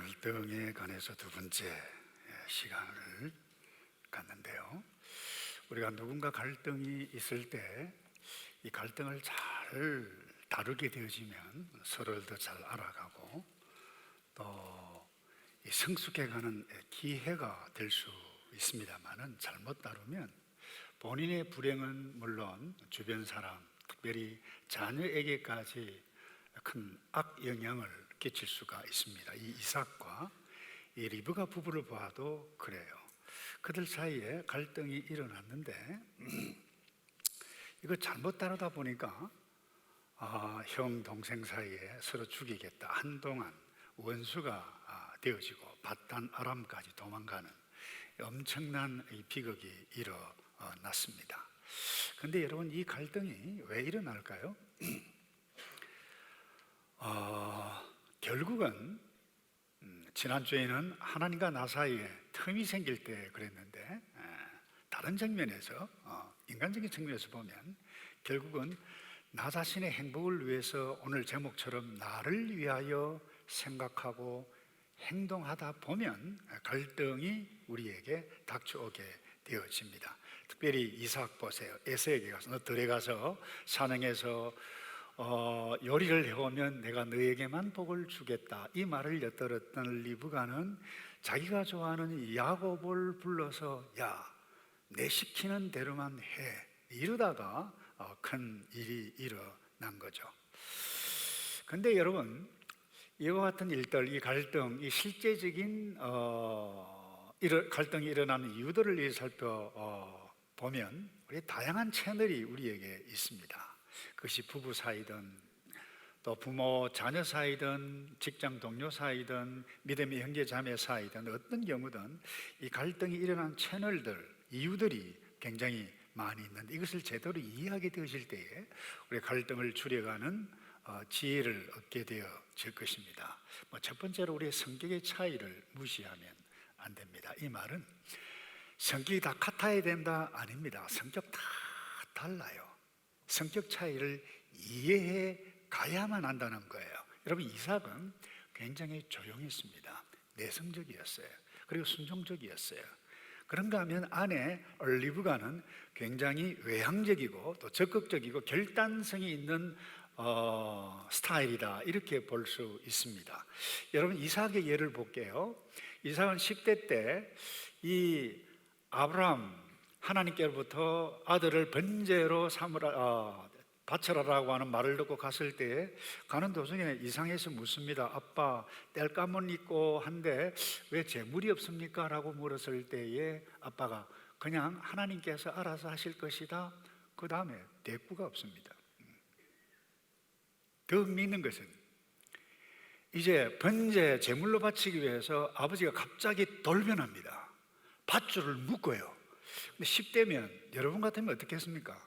갈등에 관해서 두 번째 예, 시간을 갖는데요. 우리가 누군가 갈등이 있을 때 이 갈등을 잘 다루게 되어지면 서로를 더 잘 알아가고 또이 성숙해가는 기회가 될 수 있습니다만은 잘못 다루면 본인의 불행은 물론 주변 사람, 특별히 자녀에게까지 큰 악 영향을 끼칠 수가 있습니다. 이 이삭과 이 리브가 부부를 봐도 그래요. 그들 사이에 갈등이 일어났는데 이거 잘못 다루다 보니까 아, 형 동생 사이에 서로 죽이겠다 한동안 원수가 아, 되어지고 바단 아람까지 도망가는 엄청난 이 비극이 일어났습니다. 근데 여러분 이 갈등이 왜 일어날까요? 어, 결국은 음, 지난주에는 하나님과 나 사이에 틈이 생길 때 그랬는데 에, 다른 측면에서 어, 인간적인 측면에서 보면 결국은 나 자신의 행복을 위해서 오늘 제목처럼 나를 위하여 생각하고 행동하다 보면 갈등이 우리에게 닥쳐오게 되어집니다. 특별히 이삭 보세요. 에서에게 가서 너 들에 가서 산행해서 어, 요리를 해오면 내가 너에게만 복을 주겠다. 이 말을 엿들었던 리브가는 자기가 좋아하는 야곱을 불러서 야, 내 시키는 대로만 해. 이러다가 어, 큰 일이 일어난 거죠. 근데 여러분, 이와 같은 일들, 이 갈등, 이 실제적인 어, 일어, 갈등이 일어나는 이유들을 살펴 어, 보면 우리 다양한 채널이 우리에게 있습니다. 그것이 부부 사이든 또 부모 자녀 사이든 직장 동료 사이든 믿음의 형제 자매 사이든 어떤 경우든 이 갈등이 일어난 채널들 이유들이 굉장히 많이 있는데 이것을 제대로 이해하게 되실 때에 우리 갈등을 줄여가는 어, 지혜를 얻게 되어질 것입니다. 뭐첫 번째로 우리의 성격의 차이를 무시하면 안 됩니다. 이 말은 성격이 다 같아야 된다 아닙니다. 성격 다 달라요. 성격 차이를 이해해 가야만 한다는 거예요. 여러분 이삭은 굉장히 조용했습니다. 내성적이었어요. 그리고 순종적이었어요. 그런가 하면 아내 얼리브가는 굉장히 외향적이고 또 적극적이고 결단성이 있는 어, 스타일이다 이렇게 볼 수 있습니다. 여러분 이삭의 예를 볼게요. 이삭은 10대 때 이 아브라함 하나님께로부터 아들을 번제로 삼으라 어, 바쳐라라고 하는 말을 듣고 갔을 때 가는 도중에 이상해서 묻습니다. 아빠 땔감은 있고 한데 왜 재물이 없습니까? 라고 물었을 때에 아빠가 그냥 하나님께서 알아서 하실 것이다. 그 다음에 대꾸가 없습니다. 더 믿는 것은 이제 번제 제물로 바치기 위해서 아버지가 갑자기 돌변합니다. 밧줄을 묶어요. 근데 10대면 여러분 같으면 어떻게 했습니까?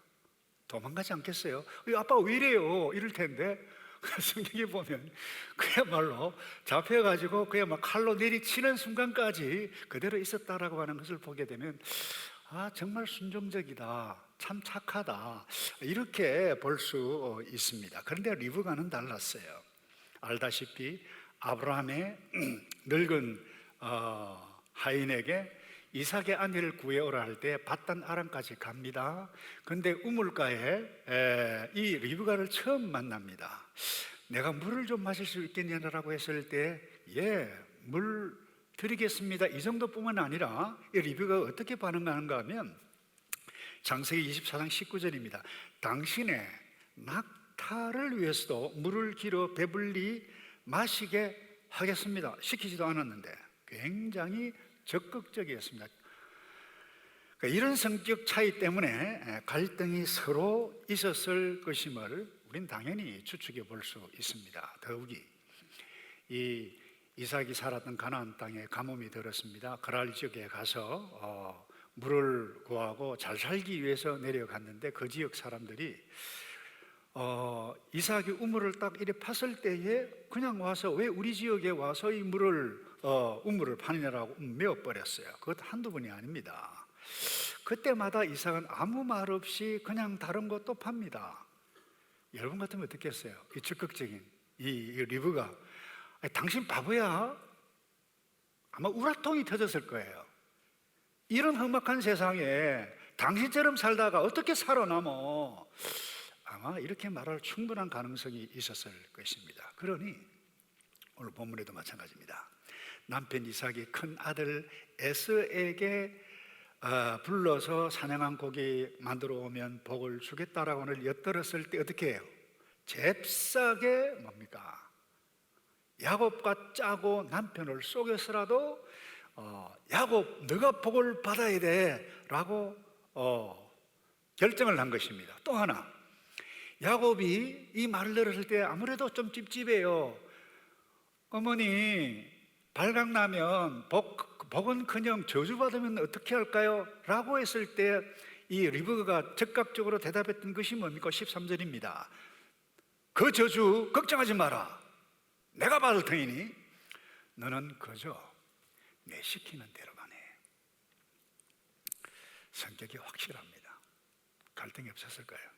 도망가지 않겠어요? 아빠 왜 이래요? 이럴 텐데 성경에 보면 그야말로 잡혀가지고 그야 막 칼로 내리치는 순간까지 그대로 있었다라고 하는 것을 보게 되면 아 정말 순종적이다 참 착하다 이렇게 볼 수 있습니다 그런데 리브가는 달랐어요 알다시피 아브라함의 늙은 어, 하인에게 이삭의 아내를 구해오라 할 때 바단 아람까지 갑니다. 근데 우물가에 에, 이 리브가를 처음 만납니다. 내가 물을 좀 마실 수 있겠냐라고 했을 때, 예, 물 드리겠습니다. 이 정도뿐만 아니라 이 리브가 어떻게 반응하는가 하면 장세기 24장 19절입니다. 당신의 낙타를 위해서도 물을 길어 배불리 마시게 하겠습니다. 시키지도 않았는데 굉장히 적극적이었습니다. 그러니까 이런 성격 차이 때문에 갈등이 서로 있었을 것임을 우리는 당연히 추측해 볼 수 있습니다. 더욱이 이 이삭이 살았던 가나안 땅에 가뭄이 들었습니다. 그랄 지역에 가서 어, 물을 구하고 잘 살기 위해서 내려갔는데 그 지역 사람들이 어, 이삭이 우물을 딱 이래 팠을 때에 그냥 와서 왜 우리 지역에 와서 이 물을 어, 우물을 파느냐라고 메어 버렸어요. 그것 한두 번이 아닙니다. 그때마다 이삭은 아무 말 없이 그냥 다른 것도 팝니다. 여러분 같으면 어떻겠어요? 이 적극적인 이, 이 리브가 당신 바보야? 아마 우라통이 터졌을 거예요. 이런 험악한 세상에 당신처럼 살다가 어떻게 살아남어? 아마 이렇게 말할 충분한 가능성이 있었을 것입니다. 그러니 오늘 본문에도 마찬가지입니다. 남편 이삭이 큰 아들 에스에게 어, 불러서 사냥한 고기 만들어 오면 복을 주겠다라고는 엿들었을 때 어떻게 해요? 잽싸게 뭡니까? 야곱과 짜고 남편을 속여서라도 어, 야곱 너가 복을 받아야 돼라고 어, 결정을 한 것입니다. 또 하나 야곱이 이 말을 들었을 때 아무래도 좀 찝찝해요. 어머니 발각나면 복, 복은 그냥 저주받으면 어떻게 할까요? 라고 했을 때 이 리브가 즉각적으로 대답했던 것이 뭡니까? 13절입니다. 그 저주 걱정하지 마라. 내가 받을 터이니 너는 그저 내 시키는 대로만 해. 성격이 확실합니다. 갈등이 없었을까요?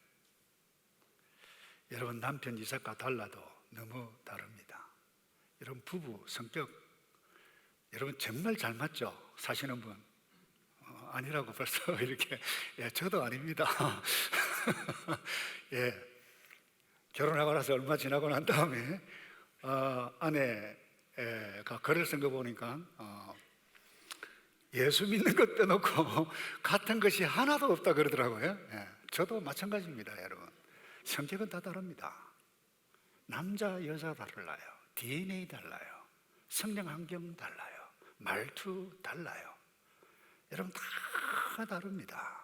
여러분 남편 이삭과 달라도 너무 다릅니다. 여러분 부부 성격 여러분 정말 잘 맞죠? 사시는 분 어, 아니라고 벌써 이렇게 예, 저도 아닙니다. 예, 결혼하고 나서 얼마 지나고 난 다음에 어, 아내가 글을 쓴 거 보니까 어, 예수 믿는 것 빼놓고 같은 것이 하나도 없다 그러더라고요. 예, 저도 마찬가지입니다, 여러분. 성격은 다 다릅니다. 남자, 여자 달라요. DNA 달라요. 성장 환경 달라요. 말투 달라요. 여러분 다 다릅니다.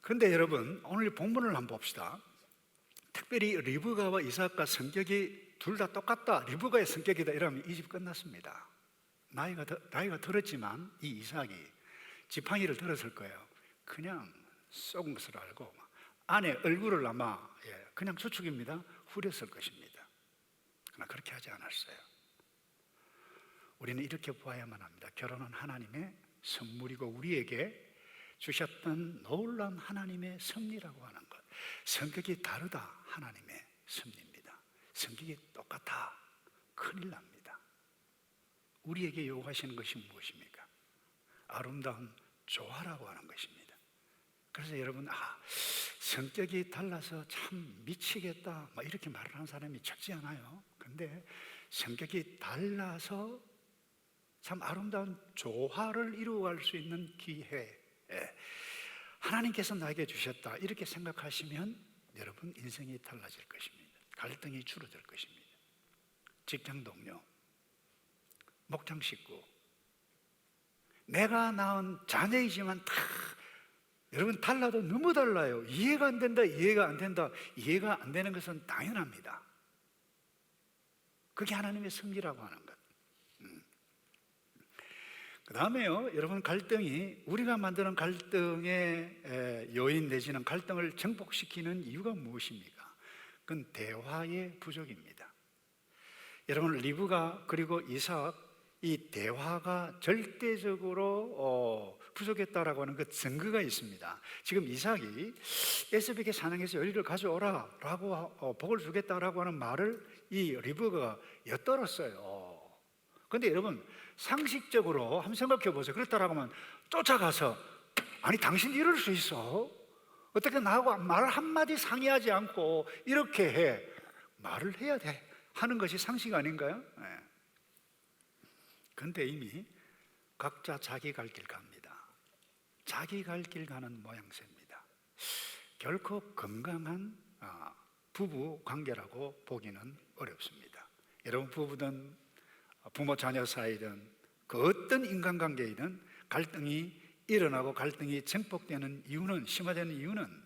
근데 여러분 오늘 본문을 한번 봅시다. 특별히 리브가와 이삭과 성격이 둘 다 똑같다. 리브가의 성격이다. 이러면 이 집 끝났습니다. 나이가 더, 나이가 들었지만 이 이삭이 지팡이를 들었을 거예요. 그냥 썩은 것을 알고 아내 얼굴을 아마 예, 그냥 추측입니다. 후렸을 것입니다. 그러나 그렇게 하지 않았어요. 우리는 이렇게 보아야만 합니다. 결혼은 하나님의 선물이고 우리에게 주셨던 놀라운 하나님의 섭리라고 하는 것. 성격이 다르다 하나님의 섭리입니다. 성격이 똑같아 큰일 납니다. 우리에게 요구하시는 것이 무엇입니까? 아름다운 조화라고 하는 것입니다. 그래서 여러분 아 성격이 달라서 참 미치겠다 막 이렇게 말을 하는 사람이 적지 않아요. 근데 성격이 달라서 참 아름다운 조화를 이루어갈 수 있는 기회 예. 하나님께서 나에게 주셨다 이렇게 생각하시면 여러분 인생이 달라질 것입니다. 갈등이 줄어들 것입니다. 직장 동료, 목장 식구, 내가 낳은 자녀이지만 다 여러분 달라도 너무 달라요. 이해가 안 된다, 이해가 안 된다. 이해가 안 되는 것은 당연합니다. 그게 하나님의 섭리라고 하는 것. 그 다음에요, 여러분 갈등이 우리가 만드는 갈등의 요인 내지는 갈등을 정복시키는 이유가 무엇입니까? 그건 대화의 부족입니다. 여러분 리브가 그리고 이삭 이 대화가 절대적으로 어, 부족했다라고 하는 그 증거가 있습니다. 지금 이삭이 에스백의 사냥에서 열리를 가져오라라고 어, 복을 주겠다라고 하는 말을 이 리브가 엿들었어요. 그런데 여러분 상식적으로 한번 생각해 보세요. 그렇다라고 하면 쫓아가서 아니 당신 이럴 수 있어? 어떻게 나하고 말 한마디 상의하지 않고 이렇게 해 말을 해야 돼 하는 것이 상식 아닌가요? 네. 근데 이미 각자 자기 갈 길 갑니다. 자기 갈 길 가는 모양새입니다. 결코 건강한 아, 부부 관계라고 보기는 어렵습니다. 여러분 부부든 부모 자녀 사이든 그 어떤 인간관계이든 갈등이 일어나고 갈등이 증폭되는 이유는 심화되는 이유는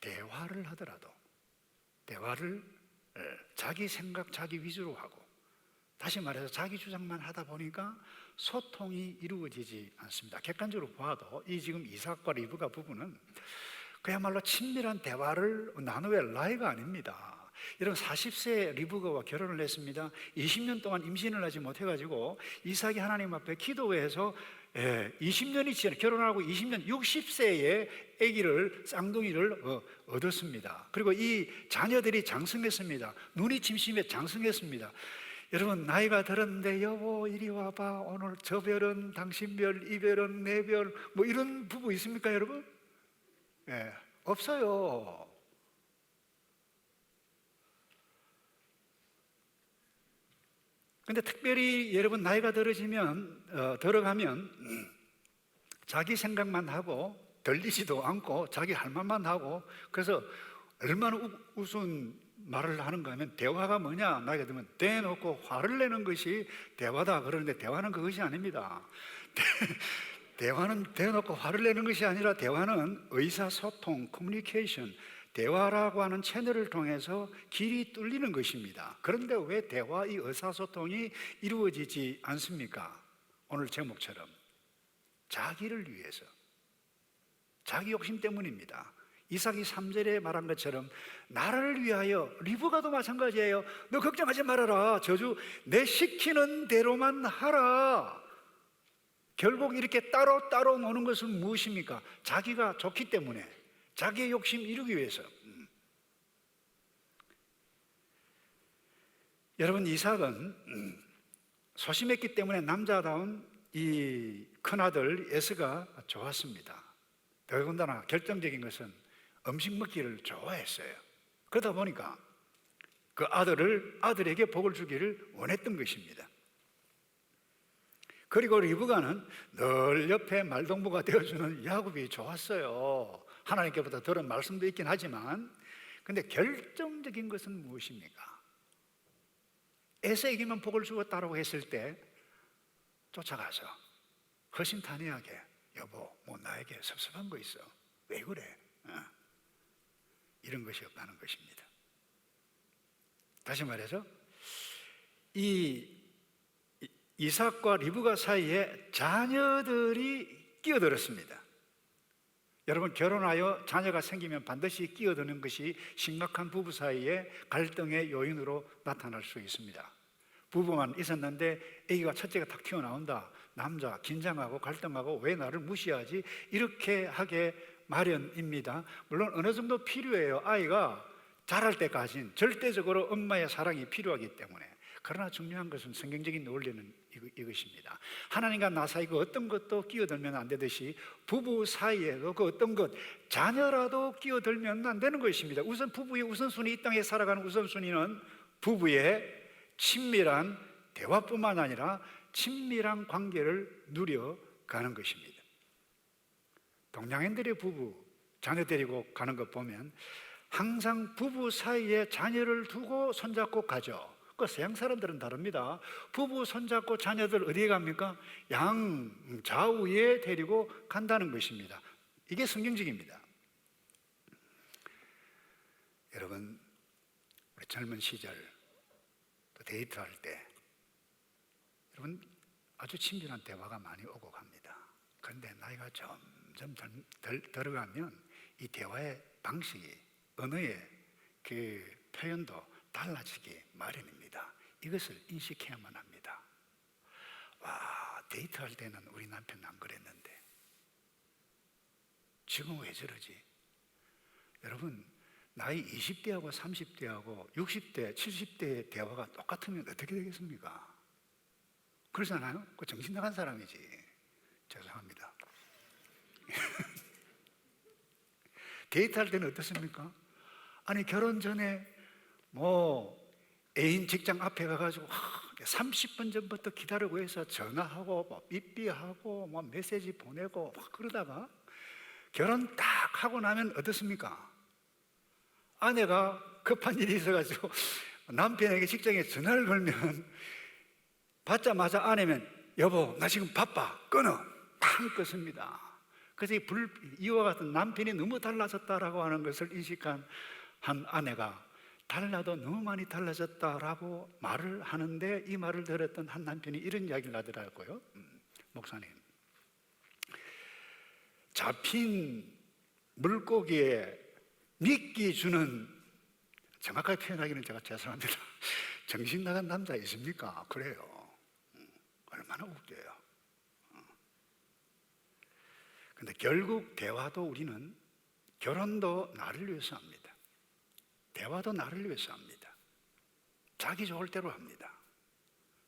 대화를 하더라도 대화를 자기 생각 자기 위주로 하고 다시 말해서 자기 주장만 하다 보니까 소통이 이루어지지 않습니다. 객관적으로 봐도 이 지금 이삭과 리브가 부부는 그야말로 친밀한 대화를 나누의 나이가 아닙니다. 여러분 40세 리브가와 결혼을 했습니다. 20년 동안 임신을 하지 못해가지고 이삭이 하나님 앞에 기도해서 예, 20년이 지나 결혼하고 20년 60세에 아기를 쌍둥이를 어, 얻었습니다. 그리고 이 자녀들이 장성했습니다. 눈이 침심해 장성했습니다. 여러분 나이가 들었는데 여보 이리 와봐 오늘 저 별은 당신 별, 이 별은 내 별, 뭐 이런 부부 있습니까 여러분? 예, 없어요. 근데 특별히 여러분 나이가 들어지면 어, 들어가면 음, 자기 생각만 하고 들리지도 않고 자기 할 말만 하고 그래서 얼마나 우, 우스운 말을 하는가 하면 대화가 뭐냐 나이가 들면 대놓고 화를 내는 것이 대화다 그러는데 대화는 그것이 아닙니다 대화는 대놓고 화를 내는 것이 아니라 대화는 의사소통, 커뮤니케이션, 대화라고 하는 채널을 통해서 길이 뚫리는 것입니다. 그런데 왜 대화 이 의사소통이 이루어지지 않습니까? 오늘 제목처럼 자기를 위해서 자기 욕심 때문입니다. 이삭이 3절에 말한 것처럼 나를 위하여 리브가도 마찬가지예요. 너 걱정하지 말아라. 저주 내 시키는 대로만 하라. 결국 이렇게 따로 따로 노는 것은 무엇입니까? 자기가 좋기 때문에 자기의 욕심 이루기 위해서. 음. 여러분 이삭은 음, 소심했기 때문에 남자다운 이 큰아들 에스가 좋았습니다. 더군다나 결정적인 것은 음식 먹기를 좋아했어요. 그러다 보니까 그 아들을 아들에게 복을 주기를 원했던 것입니다. 그리고 리브가는 늘 옆에 말동무가 되어주는 야곱이 좋았어요. 하나님께부터 들은 말씀도 있긴 하지만, 근데 결정적인 것은 무엇입니까? 에서에게만 복을 주었다고 했을 때 쫓아가서 허심탄회하게 여보, 뭐 나에게 섭섭한 거 있어. 왜 그래? 어. 이런 것이 없다는 것입니다. 다시 말해서 이 이삭과 리브가 사이에 자녀들이 끼어들었습니다. 여러분 결혼하여 자녀가 생기면 반드시 끼어드는 것이 심각한 부부 사이의 갈등의 요인으로 나타날 수 있습니다. 부부만 있었는데 아기가 첫째가 탁 튀어나온다. 남자 긴장하고 갈등하고 왜 나를 무시하지? 이렇게 하게 마련입니다. 물론 어느 정도 필요해요. 아이가 자랄 때까지는 절대적으로 엄마의 사랑이 필요하기 때문에. 그러나 중요한 것은 성경적인 논리는 이것입니다. 하나님과 나 사이 그 어떤 것도 끼어들면 안 되듯이 부부 사이에도 그 어떤 것 자녀라도 끼어들면 안 되는 것입니다. 우선 부부의 우선순위 이 땅에 살아가는 우선순위는 부부의 친밀한 대화뿐만 아니라 친밀한 관계를 누려가는 것입니다. 동양인들의 부부 자녀 데리고 가는 것 보면 항상 부부 사이에 자녀를 두고 손잡고 가죠. 그 서양 사람들은 다릅니다. 부부 손잡고 자녀들 어디에 갑니까? 양 좌우에 데리고 간다는 것입니다. 이게 성경적입니다. 여러분, 우리 젊은 시절 또 데이트할 때 여러분 아주 친밀한 대화가 많이 오고 갑니다. 그런데 나이가 점 들, 들어가면 이 대화의 방식이 언어의 그 표현도 달라지기 마련입니다. 이것을 인식해야만 합니다. 와, 데이트할 때는 우리 남편 안 그랬는데 지금 왜 저러지? 여러분, 나이 20대하고 30대하고 60대, 70대의 대화가 똑같으면 어떻게 되겠습니까? 그러잖아요? 그 정신 나간 사람이지. 죄송합니다. 데이트할 때는 어떻습니까? 아니, 결혼 전에 뭐 애인 직장 앞에 가가지고 30분 전부터 기다리고 해서 전화하고 뭐 삐삐하고 뭐 메시지 보내고 막 그러다가 결혼 딱 하고 나면 어떻습니까? 아내가 급한 일이 있어가지고 남편에게 직장에 전화를 걸면 받자마자 아내면 여보 나 지금 바빠 끊어 탕 끊습니다. 그래서 이 불, 이와 같은 남편이 너무 달라졌다라고 하는 것을 인식한 한 아내가 달라도 너무 많이 달라졌다라고 말을 하는데 이 말을 들었던 한 남편이 이런 이야기를 하더라고요. 음, 목사님. 잡힌 물고기에 미끼 주는 정확하게 표현하기는 제가 죄송합니다. 정신 나간 남자 있습니까? 그래요. 음, 얼마나 웃겨요. 근데 결국 대화도 우리는 결혼도 나를 위해서 합니다. 대화도 나를 위해서 합니다. 자기 좋을 대로 합니다.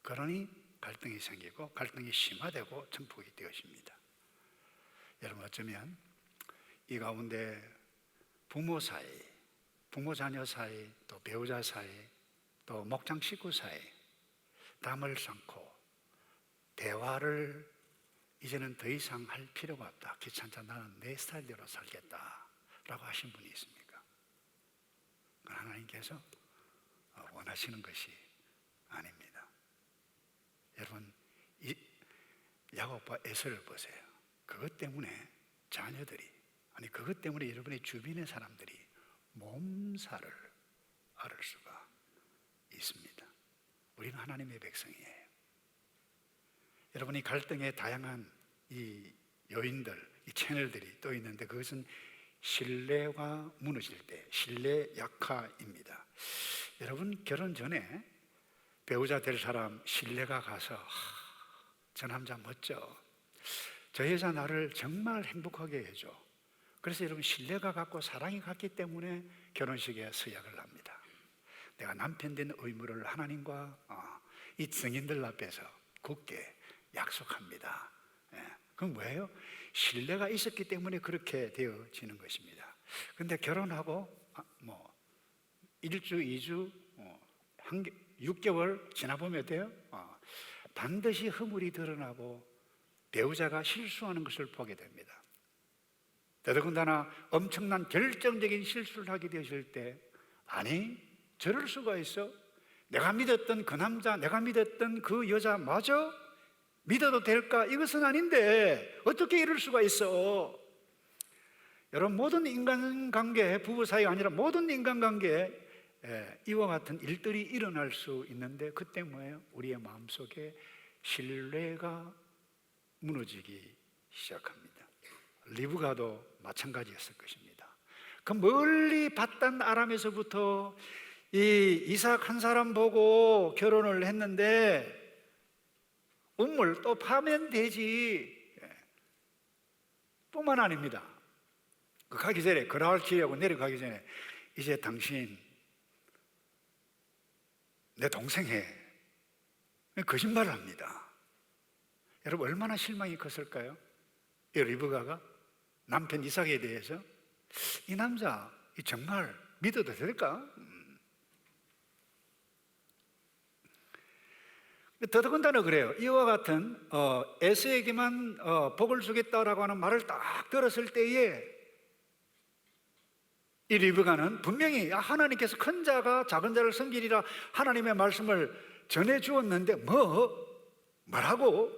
그러니 갈등이 생기고 갈등이 심화되고 증폭이 되어집니다. 여러분 어쩌면 이 가운데 부모 사이, 부모 자녀 사이, 또 배우자 사이, 또 목장 식구 사이 담을 쌓고 대화를 이제는 더 이상 할 필요가 없다. 귀찮다. 나는 내 스타일대로 살겠다. 라고 하신 분이 있습니까? 하나님께서 어, 원하시는 것이 아닙니다. 여러분, 이 야곱과 에서를 보세요. 그것 때문에 자녀들이, 아니, 그것 때문에 여러분의 주변의 사람들이 몸살을 앓을 수가 있습니다. 우리는 하나님의 백성이에요. 여러분이 갈등의 다양한 이 요인들, 이 채널들이 또 있는데 그것은 신뢰가 무너질 때, 신뢰 약화입니다. 여러분 결혼 전에 배우자 될 사람 신뢰가 가서 하, 저 남자 멋져. 저 여자 나를 정말 행복하게 해줘. 그래서 여러분 신뢰가 갖고 사랑이 갔기 때문에 결혼식에 서약을 합니다. 내가 남편 된 의무를 하나님과 어, 이 증인들 앞에서 굳게 약속합니다. 예. 그건 뭐예요? 신뢰가 있었기 때문에 그렇게 되어지는 것입니다. 근데 결혼하고 아, 뭐 1주, 2주, 어, 한 개, 6개월 지나보면 어때요? 어, 반드시 허물이 드러나고 배우자가 실수하는 것을 보게 됩니다. 더더군다나 엄청난 결정적인 실수를 하게 되실 때 아니 저럴 수가 있어? 내가 믿었던 그 남자, 내가 믿었던 그 여자 맞아? 믿어도 될까? 이것은 아닌데 어떻게 이럴 수가 있어? 여러분 모든 인간관계, 부부 사이가 아니라 모든 인간관계에 예, 이와 같은 일들이 일어날 수 있는데 그때 뭐예요? 우리의 마음속에 신뢰가 무너지기 시작합니다. 리브가도 마찬가지였을 것입니다. 그 멀리 봤단 아람에서부터 이 이삭 한 사람 보고 결혼을 했는데 우물 또 파면 되지. 예. 뿐만 아닙니다. 그 가기 전에 그라할 길하고 내려가기 전에 이제 당신 내 동생 해 거짓말을 합니다. 여러분 얼마나 실망이 컸을까요? 이 리브가가 남편 이삭에 대해서 이 남자 정말 믿어도 될까? 더더군다나 그래요. 이와 같은 어, 에스에게만 어, 복을 주겠다라고 하는 말을 딱 들었을 때에 이 리브가는 분명히 하나님께서 큰 자가 작은 자를 섬기리라 하나님의 말씀을 전해 주었는데 뭐 뭐라고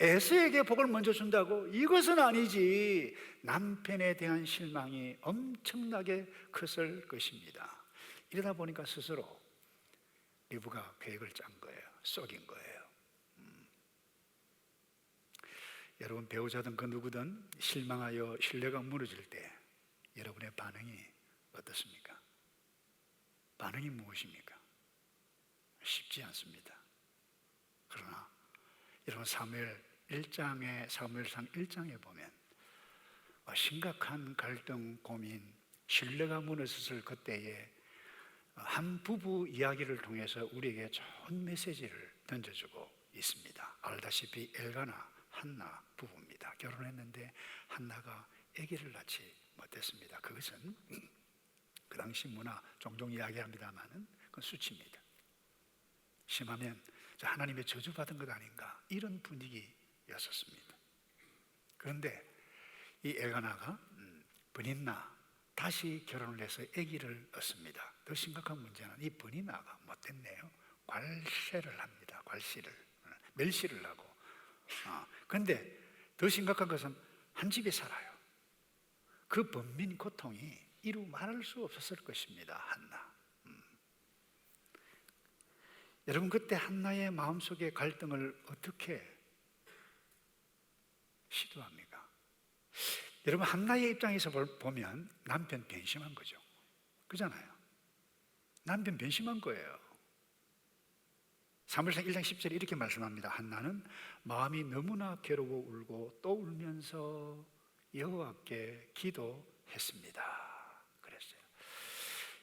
에스에게 복을 먼저 준다고 이것은 아니지 남편에 대한 실망이 엄청나게 컸을 것입니다. 이러다 보니까 스스로 리브가 계획을 짠 거예요. 썩인 거예요. 음. 여러분 배우자든 그 누구든 실망하여 신뢰가 무너질 때 여러분의 반응이 어떻습니까? 반응이 무엇입니까? 쉽지 않습니다. 그러나 여러분 사무엘 1장에 사무엘상 1장에 보면 어, 심각한 갈등 고민 신뢰가 무너졌을 그때에 한 부부 이야기를 통해서 우리에게 좋은 메시지를 던져주고 있습니다. 알다시피 엘가나 한나 부부입니다. 결혼했는데 한나가 아기를 낳지 못했습니다. 그것은 그 당시 문화 종종 이야기합니다만은 그건 수치입니다. 심하면 하나님의 저주받은 것 아닌가 이런 분위기였었습니다. 그런데 이 엘가나가 버닌나 다시 결혼을 해서 아기를 얻습니다. 더 심각한 문제는 이 버니나가 못됐네요. 괄세를 합니다. 괄시를 멸시를 하고. 그런데 어, 더 심각한 것은 한 집에 살아요. 그 번민 고통이 이루 말할 수 없었을 것입니다. 한나. 음. 여러분 그때 한나의 마음속의 갈등을 어떻게 시도합니까? 여러분 한나의 입장에서 보면 남편 변심한 거죠. 그잖아요. 남편 변심한 거예요. 사무엘상 1장 10절에 이렇게 말씀합니다. 한나는 마음이 너무나 괴로워 울고 또 울면서 여호와께 기도했습니다. 그랬어요.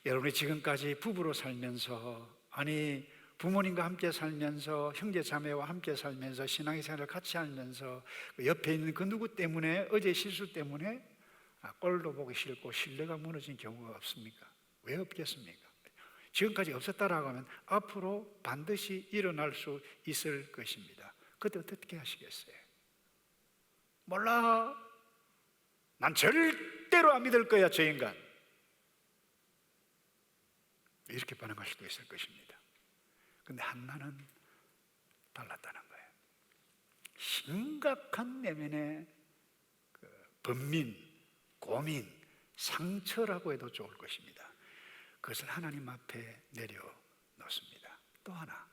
여러분이 지금까지 부부로 살면서 아니 부모님과 함께 살면서 형제 자매와 함께 살면서 신앙의 생활을 같이 하면서 그 옆에 있는 그 누구 때문에 어제 실수 때문에 아, 꼴도 보기 싫고 신뢰가 무너진 경우가 없습니까? 왜 없겠습니까? 지금까지 없었다라고 하면 앞으로 반드시 일어날 수 있을 것입니다. 그때 어떻게 하시겠어요? 몰라. 난 절대로 안 믿을 거야, 저 인간. 이렇게 반응할 수도 있을 것입니다. 근데 한나는 달랐다는 거예요. 심각한 내면의 그 번민, 고민, 상처라고 해도 좋을 것입니다. 그것을 하나님 앞에 내려놓습니다. 또 하나,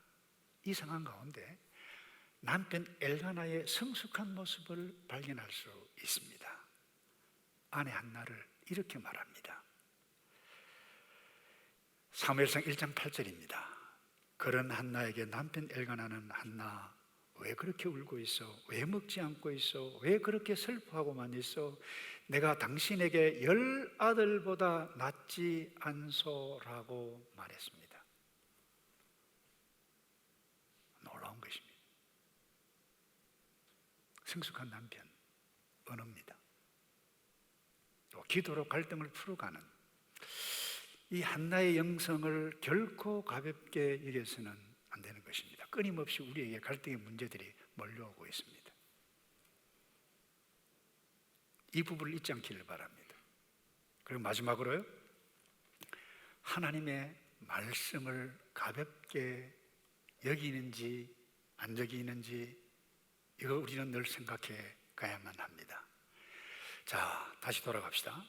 이 상황 가운데 남편 엘가나의 성숙한 모습을 발견할 수 있습니다. 아내 한나를 이렇게 말합니다. 사무엘상 1장 8절입니다. 그런 한나에게 남편 엘가나는 한나 왜 그렇게 울고 있어? 왜 먹지 않고 있어? 왜 그렇게 슬퍼하고만 있어? 내가 당신에게 열 아들보다 낫지 않소라고 말했습니다. 놀라운 것입니다. 성숙한 남편 언어입니다. 또 기도로 갈등을 풀어가는 이 한나의 영성을 결코 가볍게 여겨서는 안 되는 것입니다. 끊임없이 우리에게 갈등의 문제들이 몰려오고 있습니다. 이 부분을 잊지 않기를 바랍니다. 그리고 마지막으로요. 하나님의 말씀을 가볍게 여기는지 안 여기는지 이거 우리는 늘 생각해 가야만 합니다. 자, 다시 돌아갑시다.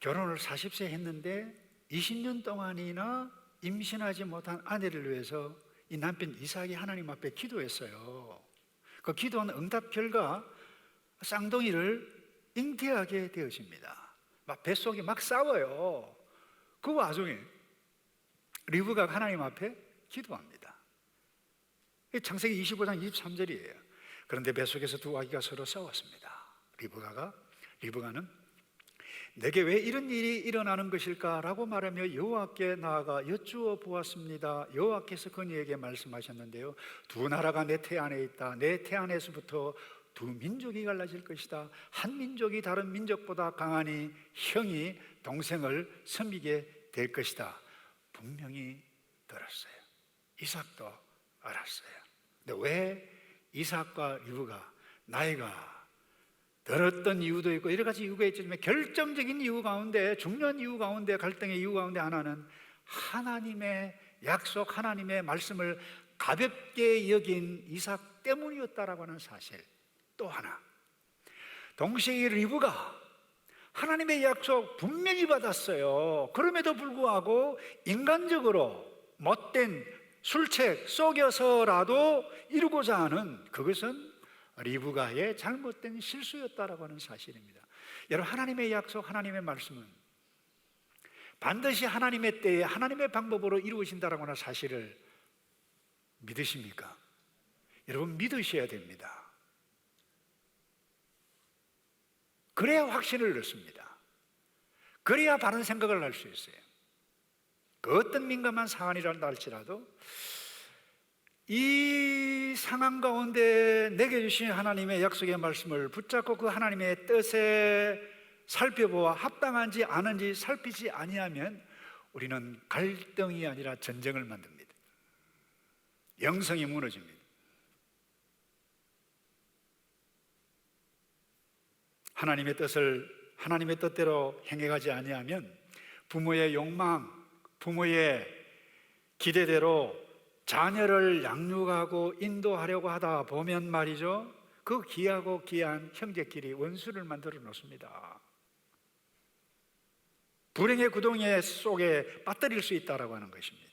결혼을 40세 했는데 20년 동안이나 임신하지 못한 아내를 위해서 이 남편 이삭이 하나님 앞에 기도했어요. 그 기도한 응답 결과 쌍둥이를 잉태하게 되어집니다. 막 뱃속이 막 싸워요. 그 와중에 리브가 하나님 앞에 기도합니다. 창세기 25장 23절이에요. 그런데 뱃속에서 두 아기가 서로 싸웠습니다. 리브가가 리브가는 내게 왜 이런 일이 일어나는 것일까라고 말하며 여호와께 나아가 여쭈어 보았습니다. 여호와께서 그녀에게 말씀하셨는데요. 두 나라가 내 태 안에 있다. 내 태 안에서부터 두 민족이 갈라질 것이다. 한 민족이 다른 민족보다 강하니 형이 동생을 섬기게 될 것이다. 분명히 들었어요. 이삭도 알았어요. 근데 왜 이삭과 리브가 나이가 들었던 이유도 있고 여러 가지 이유가 있지만 결정적인 이유 가운데 중요한 이유 가운데 갈등의 이유 가운데 하나는 하나님의 약속 하나님의 말씀을 가볍게 여긴 이삭 때문이었다라고 하는 사실 또 하나 동생의 리브가 하나님의 약속 분명히 받았어요 그럼에도 불구하고 인간적으로 못된 술책 속여서라도 이루고자 하는 그것은 리브가의 잘못된 실수였다라고 하는 사실입니다. 여러분 하나님의 약속, 하나님의 말씀은 반드시 하나님의 때에 하나님의 방법으로 이루어진다라고 하는 사실을 믿으십니까? 여러분 믿으셔야 됩니다. 그래야 확신을 넣습니다. 그래야 바른 생각을 할 수 있어요. 그 어떤 민감한 사안이라도 할지라도 이 상황 가운데 내게 주신 하나님의 약속의 말씀을 붙잡고 그 하나님의 뜻에 살펴보아 합당한지 아는지 살피지 아니하면 우리는 갈등이 아니라 전쟁을 만듭니다. 영성이 무너집니다. 하나님의 뜻을 하나님의 뜻대로 행해가지 아니하면 부모의 욕망, 부모의 기대대로 자녀를 양육하고 인도하려고 하다 보면 말이죠. 그 귀하고 귀한 형제끼리 원수를 만들어 놓습니다. 불행의 구덩이 속에 빠뜨릴 수 있다라고 하는 것입니다.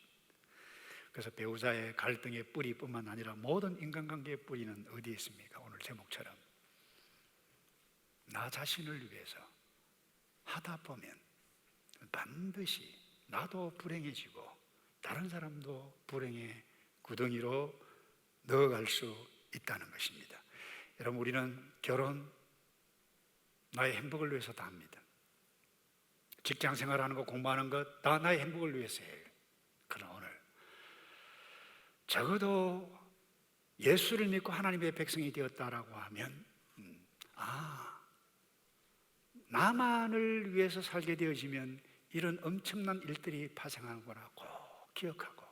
그래서 배우자의 갈등의 뿌리뿐만 아니라 모든 인간관계의 뿌리는 어디에 있습니까? 오늘 제목처럼 나 자신을 위해서 하다 보면 반드시 나도 불행해지고 다른 사람도 불행의 구덩이로 넣어갈 수 있다는 것입니다. 여러분, 우리는 결혼, 나의 행복을 위해서 다 합니다. 직장 생활하는 것, 공부하는 것, 다 나의 행복을 위해서 해요. 그러나 오늘, 적어도 예수를 믿고 하나님의 백성이 되었다라고 하면 음, 아 나만을 위해서 살게 되어지면 이런 엄청난 일들이 발생하는구나 꼭 기억하고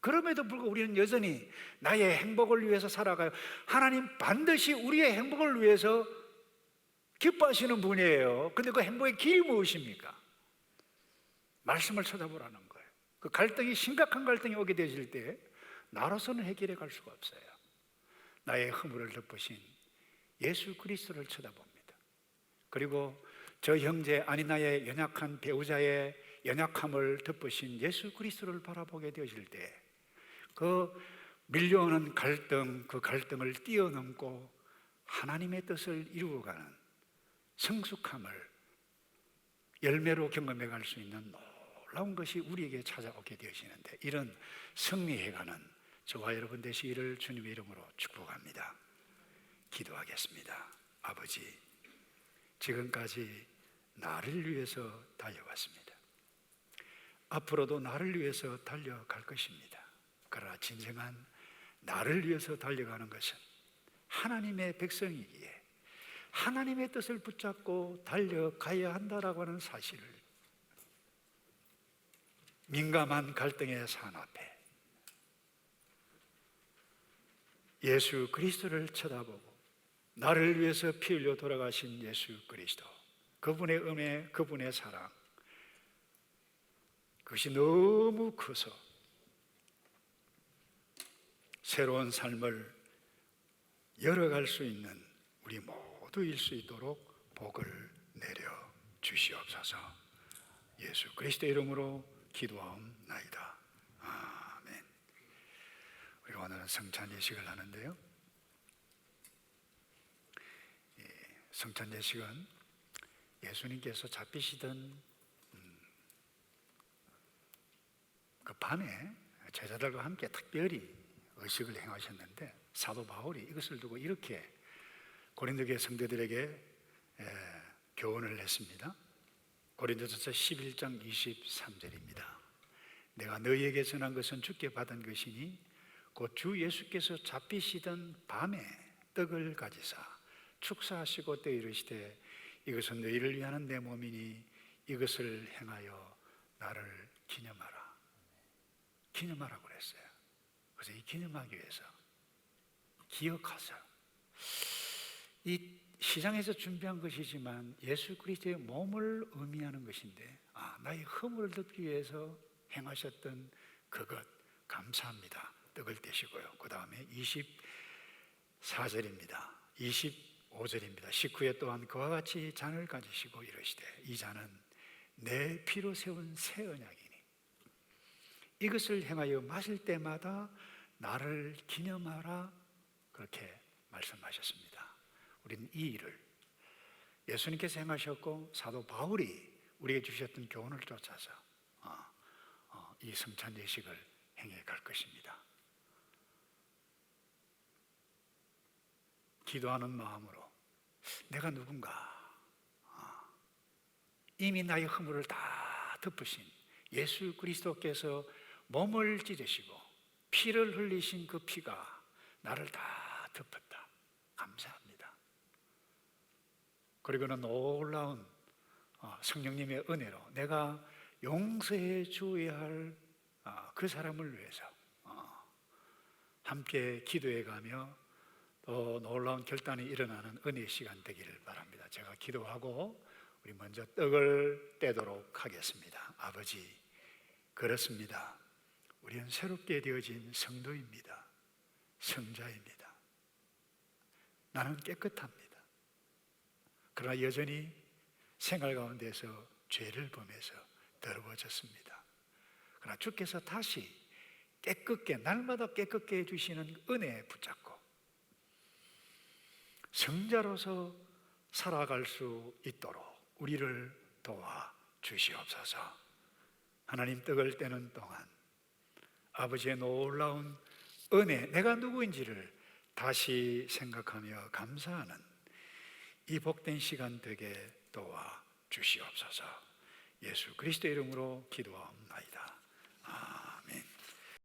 그럼에도 불구하고 우리는 여전히 나의 행복을 위해서 살아가요. 하나님 반드시 우리의 행복을 위해서 기뻐하시는 분이에요. 근데 그 행복의 길이 무엇입니까? 말씀을 찾아보라는 거예요. 그 갈등이 심각한 갈등이 오게 되실 때 나로서는 해결해 갈 수가 없어요. 나의 허물을 덮으신 예수 그리스도를 쳐다봅니다. 그리고 저 형제 아니 나의 연약한 배우자의 연약함을 덮으신 예수 그리스도를 바라보게 되실 때그 밀려오는 갈등, 그 갈등을 뛰어넘고 하나님의 뜻을 이루어가는 성숙함을 열매로 경험해 갈 수 있는 놀라운 것이 우리에게 찾아오게 되어지는데 이런 승리해가는 저와 여러분 되시기를 주님의 이름으로 축복합니다. 기도하겠습니다. 아버지, 지금까지 나를 위해서 달려왔습니다. 앞으로도 나를 위해서 달려갈 것입니다. 그러나 진정한 나를 위해서 달려가는 것은 하나님의 백성이기에 하나님의 뜻을 붙잡고 달려가야 한다라고 하는 사실을 민감한 갈등의 산 앞에 예수 그리스도를 쳐다보고 나를 위해서 피 흘려 돌아가신 예수 그리스도 그분의 은혜 그분의 사랑 그것이 너무 커서 새로운 삶을 열어갈 수 있는 우리 모두일 수 있도록 복을 내려 주시옵소서. 예수 그리스도 이름으로 기도하옵나이다. 아멘. 우리가 오늘은 성찬 예식을 하는데요. 예, 성찬 예식은 예수님께서 잡히시던 음, 그 밤에 제자들과 함께 특별히 의식을 행하셨는데 사도 바울이 이것을 두고 이렇게 고린도교회 성도들에게 에, 교훈을 했습니다. 고린도전서 11장 23절입니다. 내가 너희에게 전한 것은 주께 받은 것이니 곧 주 예수께서 잡히시던 밤에 떡을 가지사 축사하시고 때 이르시되 이것은 너희를 위하는 내 몸이니 이것을 행하여 나를 기념하라. 기념하라고 그랬어요. 그래서 이 기념하기 위해서 기억하세요. 이 시장에서 준비한 것이지만 예수 그리스도의 몸을 의미하는 것인데 아, 나의 허물을 덮기 위해서 행하셨던 그것 감사합니다. 떡을 떼시고요. 그 다음에 24절입니다. 25절입니다. 식후에 또한 그와 같이 잔을 가지시고 이러시되 이 잔은 내 피로 세운 새 언약이니 이것을 행하여 마실 때마다 나를 기념하라 그렇게 말씀하셨습니다. 우리는 이 일을 예수님께서 행하셨고 사도 바울이 우리에게 주셨던 교훈을 쫓아서 어, 어, 이 성찬 예식을 행해 갈 것입니다. 기도하는 마음으로 내가 누군가 어, 이미 나의 허물을 다 덮으신 예수 그리스도께서 몸을 찢으시고 피를 흘리신 그 피가 나를 다 덮었다. 감사합니다. 그리고는 놀라운 어, 성령님의 은혜로 내가 용서해 주어야 할 그 사람을 위해서 어, 함께 기도해 가며 또 놀라운 결단이 일어나는 은혜 시간 되기를 바랍니다. 제가 기도하고 우리 먼저 떡을 떼도록 하겠습니다. 아버지, 그렇습니다. 우리는 새롭게 되어진 성도입니다. 성자입니다. 나는 깨끗합니다. 그러나 여전히 생활 가운데서 죄를 범해서 더러워졌습니다. 그러나 주께서 다시 깨끗게, 날마다 깨끗게 해주시는 은혜에 붙잡고 성자로서 살아갈 수 있도록 우리를 도와 주시옵소서. 하나님 떡을 떼는 동안 아버지의 놀라운 은혜, 내가 누구인지를 다시 생각하며 감사하는 이 복된 시간 되게 도와 주시옵소서. 예수 그리스도 이름으로 기도하옵나이다.